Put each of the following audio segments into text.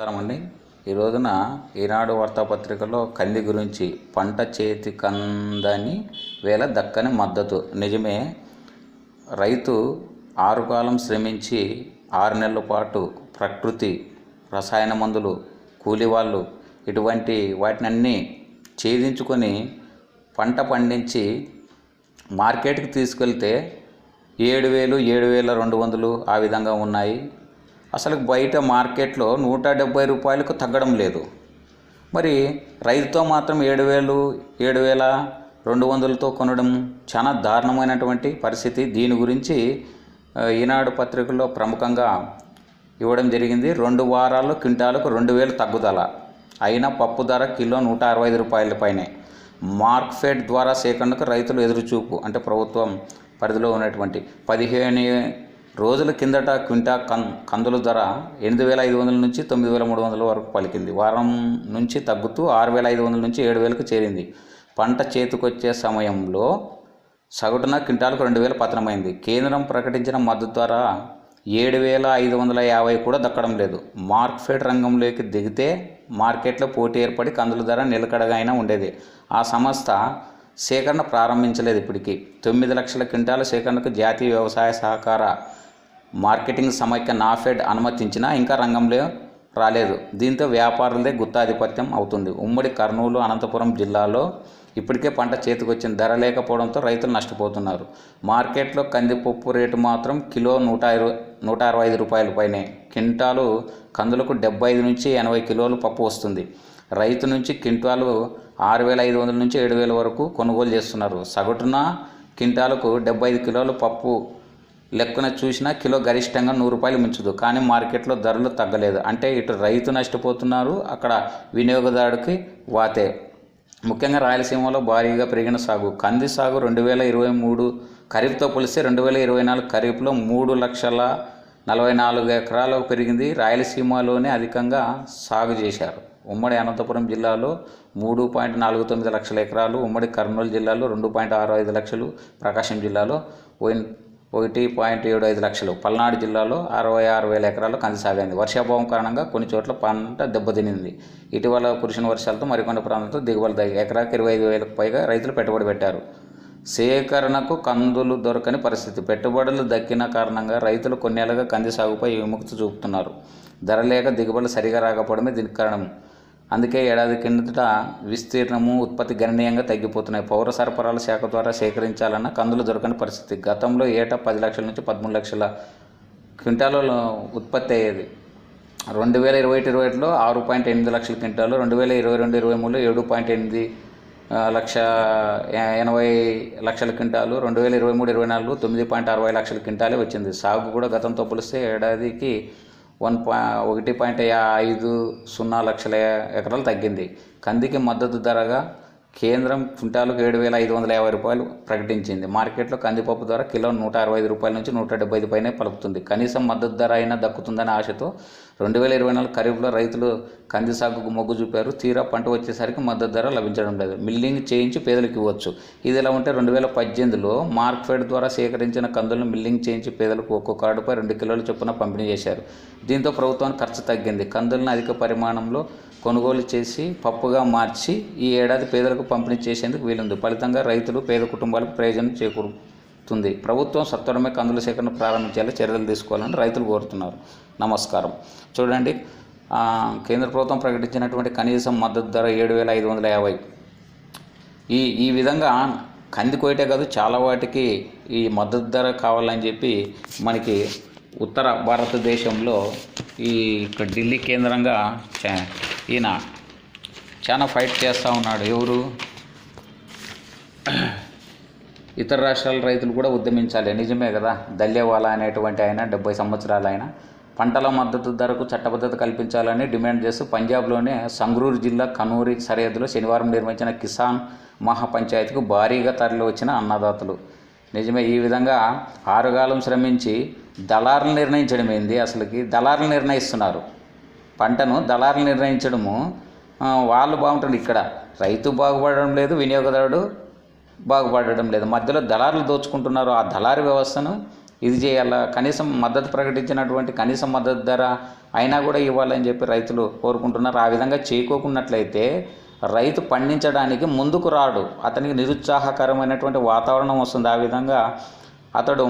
నమస్కారం అండి. ఈ రోజున ఈనాడు వార్తాపత్రికలో కంది గురించి పంట చేతి కందని వేల దక్కని మద్దతు. నిజమే రైతు ఆరు కాలం శ్రమించి ఆరు నెలల పాటు ప్రకృతి రసాయన మందులు కూలి వాళ్ళు ఇటువంటి వాటినన్నీ ఛేదించుకొని పంట పండించి మార్కెట్కి తీసుకెళ్తే ఏడు వేలు ఏడు వేల రెండు వందలు ఆ విధంగా ఉన్నాయి. అసలు బయట మార్కెట్లో నూట డెబ్బై రూపాయలకు తగ్గడం లేదు. మరి రైతుతో మాత్రం ఏడు వేలు ఏడు వేల రెండు వందలతో కొనడం చాలా దారుణమైనటువంటి పరిస్థితి. దీని గురించి ఈనాడు పత్రికల్లో ప్రముఖంగా ఇవ్వడం జరిగింది. రెండు వారాల్లో క్వింటాలకు రెండు వేలు తగ్గుదల. అయినా పప్పు ధర కిలో నూట అరవై ఐదు రూపాయల పైనే. మార్క్ఫెడ్ ద్వారా సేకరణకు రైతులు ఎదురుచూపు అంటే ప్రభుత్వం పరిధిలో ఉన్నటువంటి పదిహేను రోజుల కిందట క్వింటా కం కందుల ధర ఎనిమిది వేల ఐదు వందల నుంచి తొమ్మిది వేల మూడు వందల వరకు పలికింది. వారం నుంచి తగ్గుతూ ఆరు వేల ఐదు వందల నుంచి ఏడు వేలకు చేరింది. పంట చేతికొచ్చే సమయంలో సగటున క్వింటాలకు రెండు వేల పతనమైంది. కేంద్రం ప్రకటించిన మద్దతు ధర ఏడు వేల ఐదు వందల యాభై కూడా దక్కడం లేదు. మార్కెట్ రంగంలోకి దిగితే మార్కెట్లో పోటీ ఏర్పడి కందుల ధర నిలకడగా అయినా ఉండేది. ఆ సంస్థ సేకరణ ప్రారంభించలేదు ఇప్పటికీ. తొమ్మిది లక్షల క్వింటాల సేకరణకు జాతీయ వ్యవసాయ సహకార మార్కెటింగ్ సమైక్య నాఫెడ్ అనుమతించినా ఇంకా రంగంలో రాలేదు. దీంతో వ్యాపారులదే గుత్తాధిపత్యం అవుతుంది. ఉమ్మడి కర్నూలు అనంతపురం జిల్లాలో ఇప్పటికే పంట చేతికొచ్చిన ధర లేకపోవడంతో రైతులు నష్టపోతున్నారు. మార్కెట్లో కందిపప్పు రేటు మాత్రం కిలో నూట ఇరవై నూట అరవై ఐదు రూపాయల పైనే. క్వింటాలు కందులకు డెబ్బై ఐదు నుంచి ఎనభై కిలోలు పప్పు వస్తుంది. రైతు నుంచి క్వింటాలు ఆరు వేల ఐదు వందల నుంచి ఏడు వేల వరకు కొనుగోలు చేస్తున్నారు. సగటున క్వింటాలకు డెబ్బై ఐదు కిలోలు పప్పు లెక్కన చూసినా కిలో గరిష్టంగా నూరు రూపాయలు మించదు. కానీ మార్కెట్లో ధరలు తగ్గలేదు. అంటే ఇటు రైతు నష్టపోతున్నారు. అక్కడ వినియోగదారుడికి వాతే. ముఖ్యంగా రాయలసీమలో భారీగా పెరిగిన సాగు. కంది సాగు రెండు వేల ఇరవై మూడు ఖరీఫ్తో పోలిస్తే రెండు వేల ఇరవై నాలుగు ఖరీఫ్లో మూడు లక్షల నలభై నాలుగు ఎకరాలకు పెరిగింది. రాయలసీమలోనే అధికంగా సాగు చేశారు. ఉమ్మడి అనంతపురం జిల్లాలో మూడు పాయింట్ నాలుగు తొమ్మిది లక్షల ఎకరాలు ఉమ్మడి కర్నూలు జిల్లాలో రెండు పాయింట్ ఆరు ఐదు లక్షలు ప్రకాశం జిల్లాలో ఒకటి పాయింట్ ఏడు ఐదు లక్షలు పల్నాడు జిల్లాలో అరవై ఆరు వేల ఎకరాలు కంది సాగైంది వర్షాభావం కారణంగా కొన్ని చోట్ల పంట దెబ్బతినింది. ఇటీవల కురిసిన వర్షాలతో మరికొన్ని ప్రాంతాలతో దిగుబడి తగ్గి ఎకరాకి ఇరవై ఐదు వేలకు పైగా రైతులు పెట్టుబడి పెట్టారు. సేకరణకు కందులు దొరకని పరిస్థితి. పెట్టుబడులు దక్కిన కారణంగా రైతులు కొన్నేళ్ళుగా కంది సాగుపై విముక్తి చూపుతున్నారు. ధర లేక దిగుబడులు సరిగా రాకపోవడమే దీనికి కారణం. అందుకే ఏడాది కిందట విస్తీర్ణము ఉత్పత్తి గణనీయంగా తగ్గిపోతున్నాయి. పౌర సరఫరాల శాఖ ద్వారా సేకరించాలన్న కందులు దొరకని పరిస్థితి. గతంలో ఏటా పది లక్షల నుంచి పదమూడు లక్షల క్వింటాలలో ఉత్పత్తి అయ్యేది. రెండు వేల ఇరవై ఒకటి ఇరవై ఒకటిలో ఆరు పాయింట్ ఎనిమిది లక్షల క్వింటాలు రెండు వేల ఇరవై రెండు ఇరవై మూడులో ఏడు పాయింట్ ఎనిమిది లక్ష ఎనభై లక్షల క్వింటాలు రెండు వేల ఇరవై మూడు ఇరవై నాలుగు తొమ్మిది పాయింట్ అరవై లక్షల క్వింటాలే వచ్చింది. సాగు కూడా గతంతో పోలిస్తే ఏడాదికి వన్ పా ఒకటి పాయింట్ ఐదు సున్నా లక్షల ఎకరాలు తగ్గింది. కందికి మద్దతు ధరగా కేంద్రం క్వింటాలకు ఏడు వేల ఐదు వందల యాభై రూపాయలు ప్రకటించింది. మార్కెట్లో కందిపప్పు ధర కిలో నూట అరవై ఐదు రూపాయల నుంచి నూట డెబ్బై ఐదు పైనే పలుకుతుంది. కనీసం మద్దతు ధర అయినా దక్కుతుందనే ఆశతో రెండు వేల ఇరవై నాలుగు ఖరీఫ్లో రైతులు కంది సాగుకు మొగ్గు చూపారు. తీరా పంట వచ్చేసరికి మద్దతు ధర లభించడం లేదు. మిల్లింగ్ చేయించి పేదలకు ఇవ్వచ్చు. ఇది ఇలా ఉంటే రెండు వేల పద్దెనిమిదిలో మార్క్ఫెడ్ ద్వారా సేకరించిన కందులను మిల్లింగ్ చేయించి పేదలకు ఒక్కొక్క కార్డుపై రెండు కిలోల చొప్పున పంపిణీ చేశారు. దీంతో ప్రభుత్వానికి ఖర్చు తగ్గింది. కందులను అధిక పరిమాణంలో కొనుగోలు చేసి పప్పుగా మార్చి ఈ ఏడాది పేదలకు పంపిణీ చేసేందుకు వీలుంది. ఫలితంగా రైతులు పేద కుటుంబాలకు ప్రయోజనం చేకూరుతుంది. ప్రభుత్వం సత్వరమే కందుల సేకరణ ప్రారంభించేలా చర్యలు తీసుకోవాలని రైతులు కోరుతున్నారు. నమస్కారం. చూడండి కేంద్ర ప్రభుత్వం ప్రకటించినటువంటి కనీసం మద్దతు ధర ఏడు వేల ఐదు వందల యాభై. ఈ ఈ విధంగా కంది కోయటే కాదు చాలా వాటికి ఈ మద్దతు ధర కావాలని చెప్పి మనకి ఉత్తర భారతదేశంలో ఈ ఇక్కడ ఢిల్లీ కేంద్రంగా చా- ఈయన చాలా ఫైట్ చేస్తూ ఉన్నాడు. ఎవరు? ఇతర రాష్ట్రాల రైతులు కూడా ఉద్యమించాలి. నిజమే కదా? దల్యవాలా అనేటువంటి ఆయన డెబ్బై సంవత్సరాల ఆయన పంటల మద్దతు ధరకు చట్టబద్ధత కల్పించాలని డిమాండ్ చేస్తూ పంజాబ్లోని సంగ్రూర్ జిల్లా కనూరి సరిహద్దులో శనివారం నిర్మించిన కిసాన్ మహాపంచాయతీకి భారీగా తరలి వచ్చిన అన్నదాతలు. నిజమే ఈ విధంగా ఆరుగాలం శ్రమించి దళారులు నిర్ణయించడం ఏంది అసలుకి దళారులు నిర్ణయిస్తున్నారు. పంటను దళారులు నిర్ణయించడము వాళ్ళు బాగుంటుంది ఇక్కడ. రైతు బాగుపడడం లేదు వినియోగదారుడు బాగుపడడం లేదు. మధ్యలో దళారులు దోచుకుంటున్నారు ఆ దళారు వ్యవస్థను ఇది చేయాలా? కనీసం మద్దతు ప్రకటించినటువంటి కనీస మద్దతు ధర అయినా కూడా ఇవ్వాలని చెప్పి రైతులు కోరుకుంటున్నారు. ఆ విధంగా చేయకోకున్నట్లయితే రైతు పండించడానికి ముందుకు రాడు. అతనికి నిరుత్సాహకరమైనటువంటి వాతావరణం వస్తుంది. ఆ విధంగా అతడు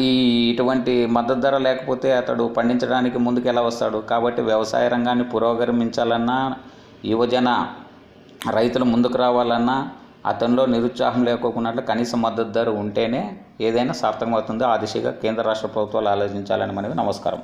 ఈ ఇటువంటి మద్దతు ధర లేకపోతే అతడు పండించడానికి ముందుకు ఎలా వస్తాడు? కాబట్టి వ్యవసాయ రంగాన్ని పురోగమించాలన్నా యువజన రైతులు ముందుకు రావాలన్నా అతనిలో నిరుత్సాహం లేకోకున్నట్లు కనీస మద్దతు ధర ఉంటేనే ఏదైనా సార్థకమవుతుందో. ఆ దిశగా కేంద్ర రాష్ట్ర ప్రభుత్వాలు ఆలోచించాలని మనవి. నమస్కారం.